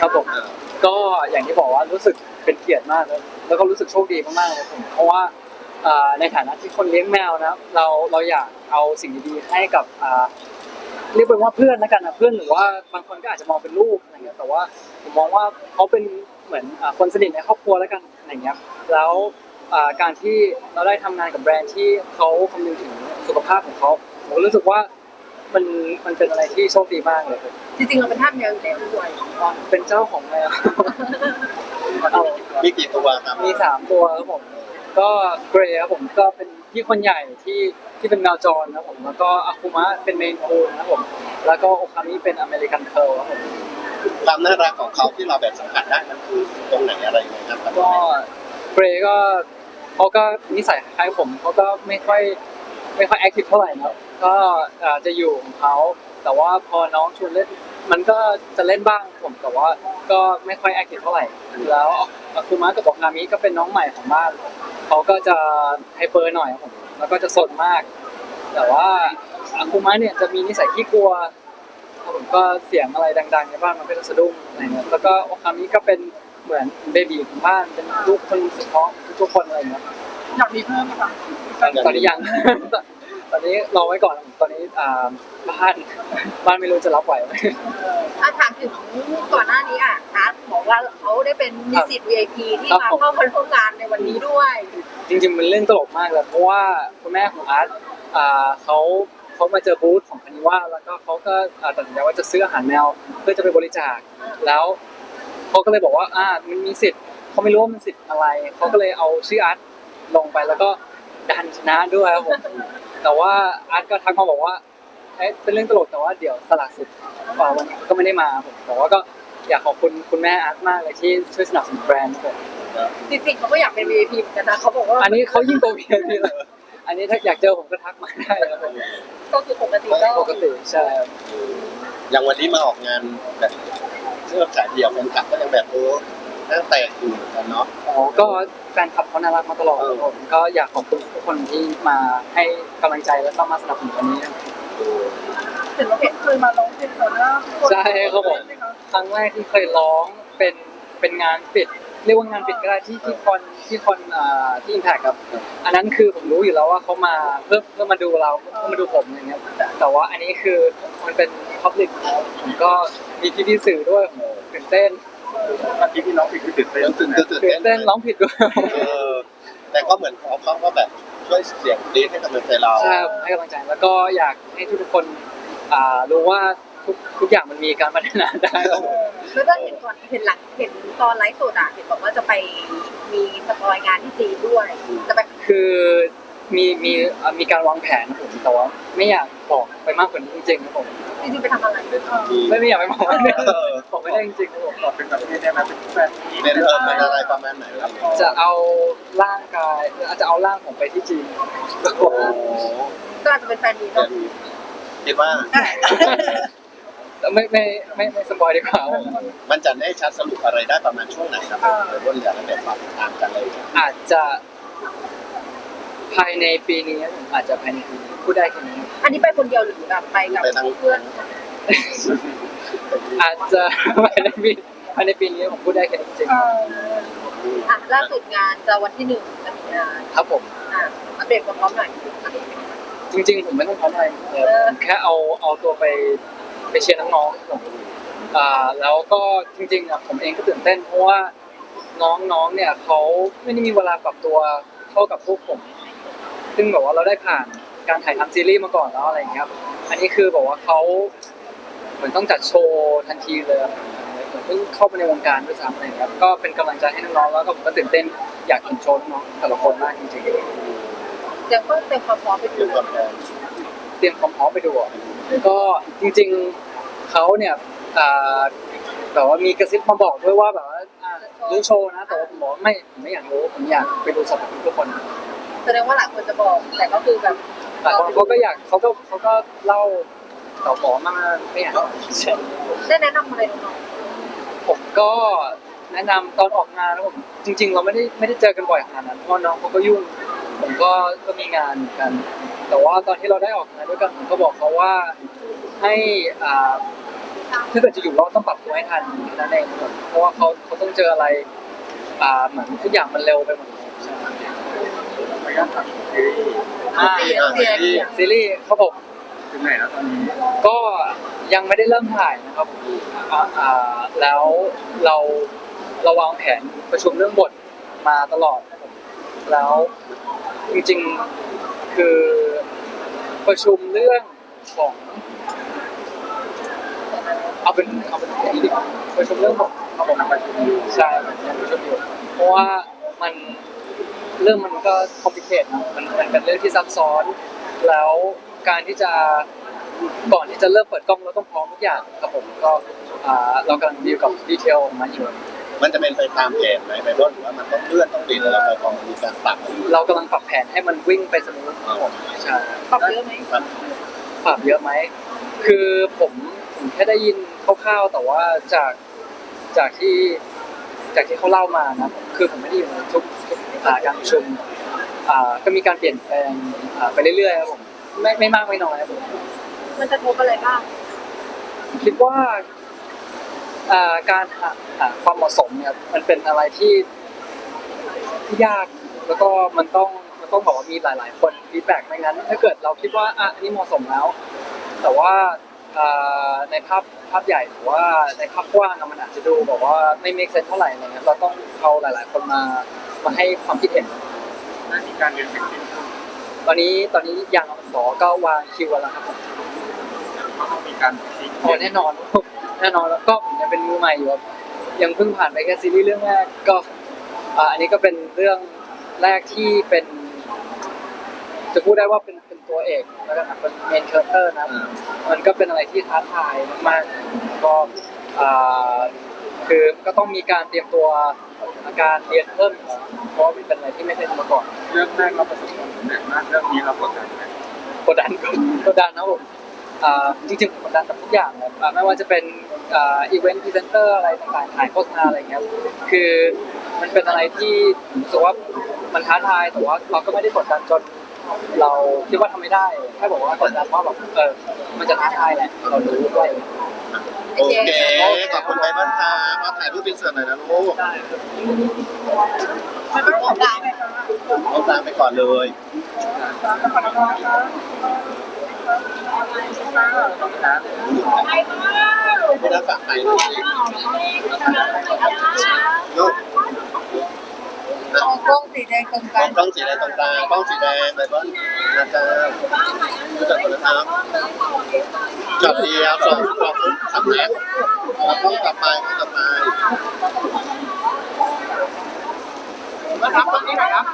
ครับผมก็อย่างที่บอกว่ารู้สึกเป็นเกียรติมากเลยแล้วก็รู้สึกโชคดีมากๆเลยผมเพราะว่าในฐานะที่คนเลี้ยงแมวนะเราเราอยากเอาสิ่งดีๆให้กับเรียกเป็นว่าเพื่อนแล้วกันนะเพื่อนหรือว่าบางคนก็อาจจะมองเป็นลูกอะไรเงี้ยแต่ว่าผมมองว่าเขาเป็นเหมือนคนสนิทในครอบครัวแล้วกันอะไรเงี้ยแล้วการที่เราได้ทำงานกับแบรนด์ที่เขาคำนึงถึงสุขภาพของเขาผมรู้สึกว่า มันมันเป็นอะไรที่โชคดีมากเลยครับจริงๆเราเป็นท่าสแมวอยู่แล้วด้วยอ๋อเป็นเจ้าของแมว เอามีกี่ตัวครับมีสามตัวครับผม ก็เกรย์ครับผมก็เป็นพี่คนใหญ่ที่ที่เป็นแมวจรนะครับผม แล้วก็อาคุมะเป็นเมนคูนนะครับผม แล้วก็โอคามิเป็นอเมริกันเคิร์ลครับผม ความน่ารักของเขาที่เราแบบสัมผัสได้มันคือตรงไหนอะไรยังไงครับก็เกรย์ก็เขาก็นิสัยคล้ายๆผมเขาก็ไม่ค่อยไม่ค่อยแอคทีฟเท่าไหร่นะครับ ก็เอ่อจะอยู่ของเขา แต่ว่าพอน้องชวนเล่น มันก็จะเล่นบ้างครับผมแต่ว่าก็ไม่ค่อยแอคทีฟเท่าไหร่ แล้วอาคุมะกับโอคามิก็เป็นน้องใหม่ของบ้านเขาก็จะไฮเปอร์หน่อยครับผมแล้วก็จะสดมาก แต่ว่าอาคุมะเนี่ยจะมีนิสัยขี้กลัวครับผมก็เสียงอะไรดังๆในบ้านมันก็จะสะดุ้งอะไรเงี้ยแล้วก็โอคามิก็เป็นเหมือนเบบีของบ้านเป็นลูกคนสุดท้องทุกๆคนอะไรเงี้ยอยากมีเพิ่มไหมคะตอนนี้ยัง ตอนนี้รอไว้ก่อนตอนนี้อ่าบ้านบ้านไม่รู้จะรับไหวไหมอะถามถึงก่อนหน้านี้อะอาร์ตบอกว่าเขาได้เป็นนิสิต VIP ที่มาเข้ามาร่วมงานในวันนี้ด้วย จริงๆมันเรื่องตลกมากเลยเพราะว่าคุณแม่ของอาร์ตอ่าเขาเขามาเจอบูธของคานิว่าแล้วก็เขาก็อ่าตัดสินใจว่าจะซื้ออาหารแมวเพื่อจะไปบริจาคแล้วเขาก็เลยบอกว่าอ่ามันมีสิทธิ์เขาไม่รู้ว่ามันสิทธิ์อะไรเขาก็เลยเอาชื่ออาร์ตลงไปแล้วก็ดันชนะด้วยครับผม แต่ว่าอาร์ตก็ทักมาบอกว่าเอ๊ะเป็นเรื่องตลกแต่ว่าเดี๋ยวสละสิทธิ์อ่าวันนี้ก็ไม่ได้มาผมแต่ว่าก็อยากขอบคุณคุณแม่อาร์ตมากเลยที่ช่วยสนับสนุนแบรนด์ครับผมจริงๆเขาก็อยากเป็น VIP เหมือนกันนะเขาบอกว่าอันนี้เขายิ่งโตเพียนเลยอันนี้ถ้าอยากเจอผมก็ทักมาได้ครับผมก็คือปกติก็ปกติใช่ครับอย่างวันนี้มาออกงานแบบเสื้อขายเดี่ยวแฟนคลับก็ยังแบบโอ้หน้าแตกอยู่ เหมือนกันเนาะอ๋อก็แฟนคลับเขาน่ารักมาตลอดครับผมก็อยากขอบคุณทุกคนที่มาให้กำลังใจแล้วก็มาสนับสนุนวันนี้นะครับเห็นว่าเห็นเคยมาร้องเพลงต่อหน้าคนใช่ครับผมครั้งแรกที่เคยร้องเป็นเป็นงานปิดเรียกว่างานปิดก็ได้ที่ที่คอนที่คอนอ่าที่อิมแพคครับ อันนั้นคือผมรู้อยู่แล้วว่าเขามาเพื่อเพื่อมาดูเราเพื่อมาดูผมอย่างเงี้ยแต่ว่าอันนี้คือมันเป็นพับลิกผมก็มีพี่พี่ๆสื่อด้วยผมตื่นเต้น เมื่อกี้ที่น้องอีกคือตื่นเต้นตื่นตื่นตื่นตื่นเต้นร้องผิดด้วยเออแต่ก็เหมือนเขาเขาก็แบบช่วยเสียงดีให้กำลังใจเราใช่ครับให้กำลังใจแล้วก็อยากให้ทุกๆคนอ่ารู้ว่าทุกทุกอย่างมันมีการพัฒนาได้ครับผมแล้วก็เห็นก่อนเห็นหลังเห็นตอนไลฟ์สดอะเห็นบอกว่าจะไปมีสปอยงานที่จีนด้วยจะไปคือมีมีอ่ามีการวางแผนครับผมแต่ว่าไม่อยากบอกไปมากกว่านี้จริงๆครับผมจริงๆไปทำอะไรไม่ไม่อยากไปบอก ไม่ได้เออบอกไม่ได้จริงๆผมตอเป็นแบบนี้ได้ไหมเป็นแฟนมีเป็นเออเป็นอะไรประมาณไหนครับจะเอาร่างกายอาจจะเอาร่างผมไปที่จีนโอ้โหก็อาจจะเป็นแฟนมีเดี๋ยเนาะคิดว่าแต่ไม่ไม่ไม่ไม่สปอยดีกว่ามันจะแน่ชัดสรุปอะไรได้ประมาณช่วงไหนครับเดี๋ยวบนอยากให้แบบตามกันเลยอาจจะภายในปีนี้อาจจะภายในปีนี้พูดได้แค่นี้อันนี้ไปคนเดียวหรือแบบไปกับเพื่อน อาจจะภายในปีภายในปีนี้ผมพูดได้แค่นี้จริงอะล่าสุดงานจะวันที่หนึ่งจะมีงานๆครับผมอะอัปเดตความพร้อมหน่อยจริง ๆ ผมไม่ต้องทำอะไรเออผมแค่เอาเอาตัวไปไปเชียร์น้องๆผมอ่าแล้วก็จริงๆอะผมเองก็ตื่นเต้นเพราะว่าน้องๆเนี่ยเขาไม่ได้มีเวลาปรับตัวเท่ากับพวกผม ซึ่งแบบว่าเราได้ผ่านการถ่ายทำซีรีส์มาก่อนแล้วอะไรอย่างเงี้ยครับอันนี้คือบอกว่าเขา เหมือนต้องจัดโชว์ทันทีเลยอะเหมือนเพิ่งเข้าไปในวงการด้วยซ้ำอะไรอย่างเงี้ยครับก็เป็นกำลังใจให้น้องๆแล้วก็ผมก็ตื่นเต้นอยากเห็นโชว์น้องๆแต่ละคนมากจริงๆเดี๋ยวก็เตรียมความพร้อมไปเดี๋ดูยวก่อนนะเตรียมความพร้อมไปดูอะก็จริงๆเขาเนี่ยอ่าแบบว่ามีกระซิบมาบอกด้วยว่าแบบว่าอ่ารู้โชว์นะ แต่ว่าผมบอกว่าไม่ผมไม่อยากรู้ผมอยากไปดูสดกับทุกคน แสดงว่าหลายคนจะบอก แต่ก็คือแบบแต่คนเขาก็อยากเขาก็เขาก็เล่า ต่อหมอมาไม่อยากใช่ได้แนะนำอะไรน้องผมก็แนะนำตอนออกงานแล้วผมจริง ๆ เราไม่ได้ไม่ได้เจอกันบ่อยขนาดนั้นเพราะน้องเขาก็ยุ่ง ผมก็ก็มีงานเหมือนกัน แต่ว่าตอนที่เราได้ออกงานด้วยกันผมก็บอกเขาว่าให้อ่าถ้าเกิดจะอยู่รอดต้องปรับตัวให้ทันแค่นั้นเองครับเพราะว่าเขาเขาต้องเจออะไรอ่าเหมือนทุกอย่างมันเร็วไปหมดเลยใช่ขออนุญาตถามซีรีส์ อ่าเสียเสียเสียซีรีส์ครับผม ถึงไหนแล้วตอนนี้ก็ยังไม่ได้เริ่มถ่ายนะครับอ่าแล้วเราเราวางแผนประชุมเรื่องบทมาตลอดครับแล้วจริงๆคือประชุมเรื่องของเอาเป็นเอาเป็นอย่างนี้ดีกว่าประชุมเรื่องของครับผมทำประชุมอยู่ใช่ยังประชุมอยู่เพราะว่ามันเรื่องมันก็คอมพลีเคทมันมันเป็นเรื่องที่ซับซ้อนแล้ว การที่จะก่อนที่จะเริ่มเปิดกล้องเราต้องพร้อมทุกอย่างครับผมก็อ่าเรากำลังดีลกับดีเทลมาอยู่มันจะเป็นไปตามแผนไหมไปร่นหรือว่ามันต้องเลื่อนต้องดินอะไรไปของมีการปรับอะไรอยู่เรากำลังปรับแผนให้มันวิ่งไปสมูทครับผมใช่ปรับเยอะไหมครับปรับเยอะไหมคือผมผมแค่ได้ยินคร่าวๆแต่ว่าจากจากที่จากที่เขาเล่ามานะคือผมไม่ได้อยู่ในทุกทุกอ่าการประชุมอ่าก็มีการเปลี่ยนแปลงอ่าไปเรื่อยๆครับผม ไม่ไม่มากไม่น้อยครับผมมันจะทบอะไรบ้างคิดว่าอ่าการหาหาความเหมาะสมเนี่ยมันเป็นอะไรที่ที่ยากแล้วก็มันต้องมันต้องบอกว่ามีหลาย ๆ คนฟีดแบ็กไม่งั้น ถ้าเกิดเราคิดว่าอะอันนี้เหมาะสมแล้ว แต่ว่าอ่าในภาพภาพใหญ่หรือว่าในภาพกว้างอะมันอาจจะดูแบบว่าไม่ make sense เท่าไหร่อะไรเงี้ยเราต้องเอาหลาย ๆ คนมามาให้ความคิดเห็นหน้าที่การเรียนเป็นที่ ตอนนี้ตอนนี้ยังหมอก็วางคิวไว้แล้วครับผมก็ต้องมีการทิ้งโอ้แน่นอนแน่นอนแล้วก็ผมยังเป็นมือใหม่อยู่ครับยังเพิ่งผ่านไปแค่ซีรีส์เรื่องแรกก็อ่าอันนี้ก็เป็นเรื่องแรกที่เป็นจะพูดได้ว่าเป็นเป็นตัวเอกแล้วก็เป็นเมนคาแรคเตอร์นะมันก็เป็นอะไรที่ท้าทายมากๆก็อ่า คือก็ต้องมีการเตรียมตัวการเรียนเพิ่มเพราะว่ามันเป็นอะไรที่ไม่เคยทำมาก่อนเรื่องแรกเราประสบความสำเร็จมากเรื่องนี้เรากดดันไหมกดดันกดดันนะผมอ่าจริงๆผมกดดันกับทุกอย่างเลยอ่าไม่ว่าจะเป็นอ่าอีเวนต์พรีเซนเตอร์อะไรต่างๆถ่ายโฆษณาอะไรเงี้ยคือ มันเป็นอะไรที่รู้สึกว่ามันท้าทายแต่ว่าเราก็ไม่ได้กดดันจน เราคิดว่าทำไม่ได้แค่บอกว่ากดดันว่าแบบเออมันจะท้าทายแหละเรารู้ด้วยโอเคขอบคุณไบเบิลครับมาถ่ายรูปเป็นเสิร์ตหน่อยนะลูกได้ครับมันต้องของกลางไหมคะเอาตามไปก่อนเลยไม่ได้ฝากใครลยลูก กล้องสีแดงตรงกลางกล้องสีแดงตรงกลางกล้องสีแดงไปบ้านนะครับรู้จักคนนะครับจับเดียรับสองสองสามแล้กล้องกลับไปกลับไปมาครับตรงนี้หน่อยครับ